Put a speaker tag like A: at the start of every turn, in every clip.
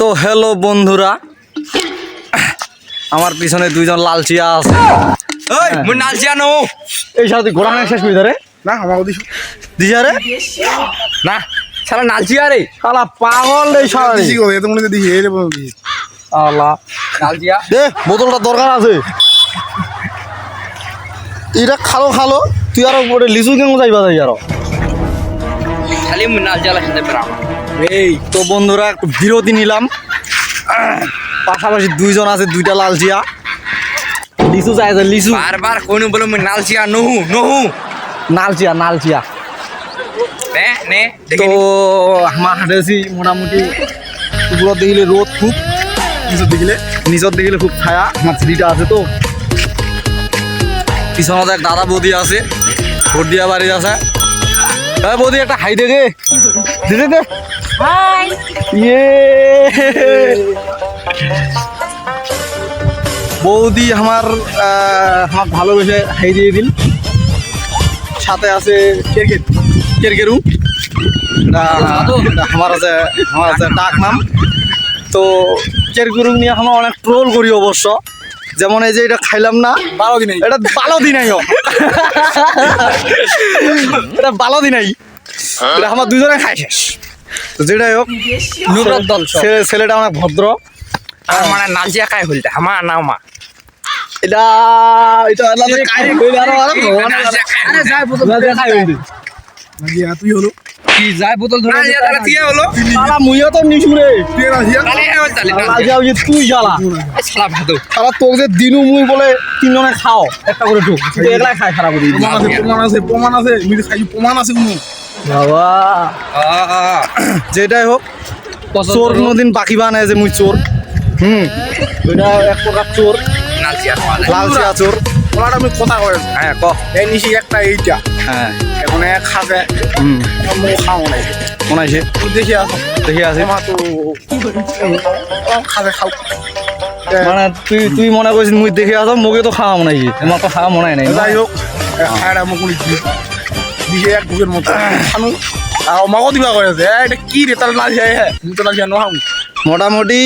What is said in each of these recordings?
A: তো হ্যালো বন্ধুরা। আমার পিছনে দুইজন লালচিয়া আছে।
B: মুই নও।
A: এই সাথে ঘোড়া হাঁস শেষ ধরে
C: না আমাকে দিস
A: দিশা রে
B: না। নালচিয়া রে।
A: শালা পাগল রে শালা
C: দিছি গো এত মনে দিছি এই রে
A: আল্লাহ।
B: নালচিয়া
A: দে বোতলটা দরকার আছে। এটা খালো খালো। তুই আরও লিচু কেমন যাইবা যাই আরও।
B: খালি নালচিয়া লাগাতে
A: এই তো বন্ধুরা বিরতি নিলাম। পাশাপাশি দুইজন আছে দুইটা লালচিয়া। লিচু চাইছে লিচু
B: বারবার কোন বলে মুই নালচিয়া নহু নহু।
A: নালচিয়া নালচিয়া।
B: নে নে
A: তো আমার হাঁটেছি মোটামুটি। উপর দেখিলে রোদ খুব নিচত দেখিলে নিচত দেখিলে খুব ছায়া আমার ছিড়িটা আছে তো। পিছনত এক দাদা বৌদি আছে ভোট দিয়া বাড়ি আছে। বৌদি একটা হাই দে দে দে। ইয়ে বৌদি আমার আমার ভালোবেসে হাই দিয়ে দিন সাথে আছে কেরকেরু। আমার আছে আমার আছে ডাক নাম। তো কেরকেরু নিয়ে আমরা অনেক ট্রোল করি অবশ্য। যেমন এই যে এটা খাইলাম না
C: বারো দিন
A: এটা ভালো দিনাই এটা ভালো দিনাই এটা আমার দুজনে খাই শেষ। তো যেটাই হোক
B: নুরত দল
A: ছেলেটা অনেক ভদ্র।
B: আমার হইলতে আমার নাও
A: এটা এটা আলাদা কাই কইলে আরও
B: আরও খাই
A: আরে যাই বোতল খাই হইলি?
C: নাজিয়া তুই হলো।
A: কি যাই বোতল ধরে
B: নালচিয়া তাহলে তুই হলো।
A: শালা মুইও তো নিশুরে
C: তুই নাজিয়া?
B: তাহলে হলো তাহলে।
A: শালা
B: নালচিয়া।
A: তুই শালা
B: এই শালা ভাদু।
A: শালা তোকে যে দিনু মুই বলে তিনজনে খাও। একটা করে ঢুক। তুই খারাপ করে।
C: প্রমাণ আছে প্রমাণ আছে। প্রমাণ আছে। মিটি খাই প্রমাণ আছে কোনো
A: বাবা। যেটাই হোক চোর কোনোদিন বাকি বানায় যে মুই চোর। হুম? ওইটা এক প্রকার চোর।
B: খাওয়া।
A: লালচিয়া চোর।
C: ওনার আমি কথা কয়েছি
A: হ্যাঁ ক
C: এই নিশি একটা এইটা।
A: হ্যাঁ।
C: এখন এক খাবে
A: হুম।
C: মো খাও নাই
A: মনে আছে
C: তুই দেখি আসো।
A: দেখে আছে
C: তোমার তো খাবে খাও।
A: মানে তুই তুই মনে করছিস মুই দেখে আসো মুখে তো খাওয়া মনে হয় তোমার তো খাওয়া মনে হয় নাই।
C: যাই হোক খায়রা মুকুলি দি দিকে এক ঢুকের মতো। খানু আর আমাকেও দিবা কয়েছে এটা কি রে তো নহাম
A: মোটামুটি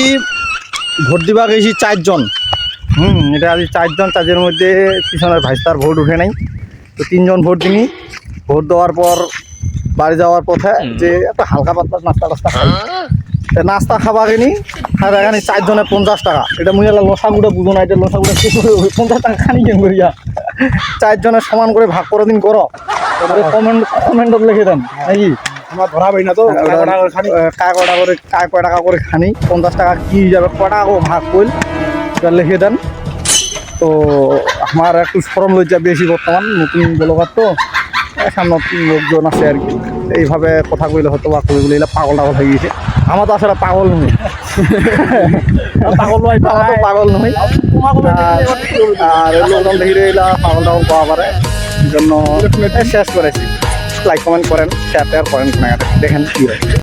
A: ভোট দিবা গেছি চারজন হুম এটা আজ চারজন চারজনের মধ্যে পিছনের ভাইস্তার ভোট উঠে নাই। তো তিনজন ভোট দিনি ভোট দেওয়ার পর বাড়ি যাওয়ার পথে যে একটা হালকা পাতলা নাস্তা টাস্তা খাই। নাস্তা খাবা কিনি খাবার এখানে চারজনে পঞ্চাশ টাকা। এটা মুই এলা লসাগুটা বুঝো না এটা যাবে। পঞ্চাশ টাকা খানি কেন করিয়া চারজনে সমান করে ভাগ করে দিন করো কমেন্ট কমেন্টত লিখে দেন নাকি?
C: আমার ধরা পাই না তো খানি।
A: কায় কটা করে কায় কয় টাকা করে খানি পঞ্চাশ টাকা কি যাবে ক টাকা ভাগ এটা লিখে দেন। তো আমার একটু সরম লজ্জা বেশি বর্তমান নতুন ব্লগার তো। এই সামনে লোকজন আছে আর কি। এইভাবে কথা কইলে হয়তো বা কই বলে পাগল টাগল হয়ে গেছে। আমার তো আসলে পাগল নয় পাগল নয় পাগল নয় আর- লোকজন দেখি এলা পাগল টাগল পাওয়া পারে জন্য শেষ করেছি। লাইক কমেন্ট করেন শেয়ার টেয়ার করেন দেখেন কি